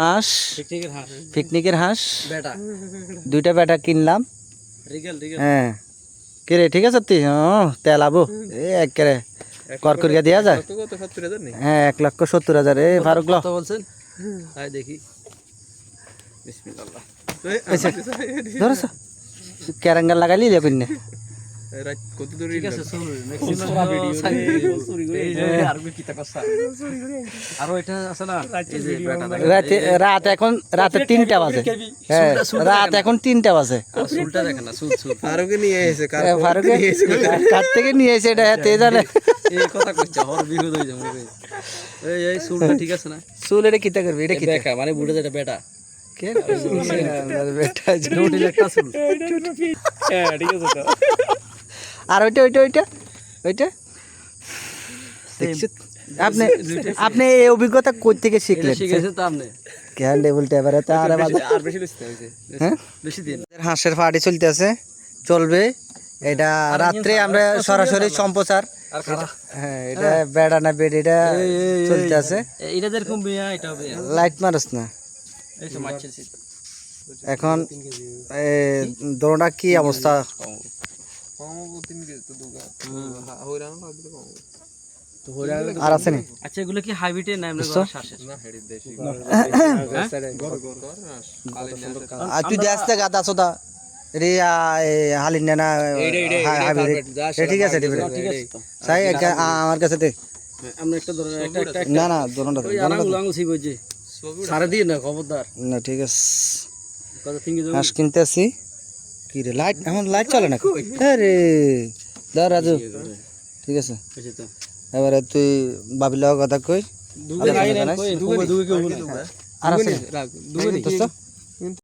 হাঁস পিকনিকের হাঁস। পিকনিকের হাঁস বেটা। দুইটা বেটা কিনলাম। হ্যাঁ। কে রে ঠিক আছে তুই? তেল আবো। এ এক করে কর করিয়া দেওয়া যায়। হ্যাঁ এক লক্ষ সত্তর হাজার। এ ফারুক বলছেন? দেখি। বিসমিল্লাহ। ধরছ ক্যারাঙ্গার লাগাইলি লে কইনে রাতে এখন রাতে তিনটা বাজে। হ্যাঁ রাত এখন তিনটা বাজে। ফারুকে নিয়ে এসে কার ফারুকে কার থেকে নিয়ে এসে এটা তে জানে। এই কথা কইছে হর বিহুদ হই যাবে এই এই চুলটা ঠিক আছে না? চুল এটা কিতা করবি এটা কিতা? দেখা মানে বুড়ে যেটা বেটা। কে বেটা আর ওইটা ওইটা ওইটা ওইটা আপনি আপনি এই অভিজ্ঞতা কই থেকে শিখলেন শিখেছে তো আপনি কেন তো আরে বাজে আর বেশি হয়েছে হ্যাঁ বেশি দিন হাঁসের পার্টি চলতেছে চলবে এটা রাত্রে আমরা সরাসরি সম্প্রচার হ্যাঁ এটা বেড়া না বেড এটা চলতে আছে এটা যেরকম বিয়া এটা বিয়া লাইট মারস না এখন দোনোটা কি অবস্থা? না আর আছে নি? আচ্ছা এগুলো কি হাইব্রিডের না এমনি না দেশি না। আলে না আর তুই সোদা। হালিন না হাইব্রিড। ঠিক আছে ঠিক আছে ঠিক আছে। তো সাই একটা- আ- আমার কাছে দে। আমরা একটা ধরে একটা একটা না না আঙুল। আঙুল ছিপ হইছে ছবি সারে দিয়ে না খবরদার? না ঠিক আছে। হাঁস কিনতে আসি। কি রে লাইট এখন লাইট চলে না? রাজু। ঠিক আছে। হয়েছে এবারে তুই বাবির লগর কথা কই? আর আছে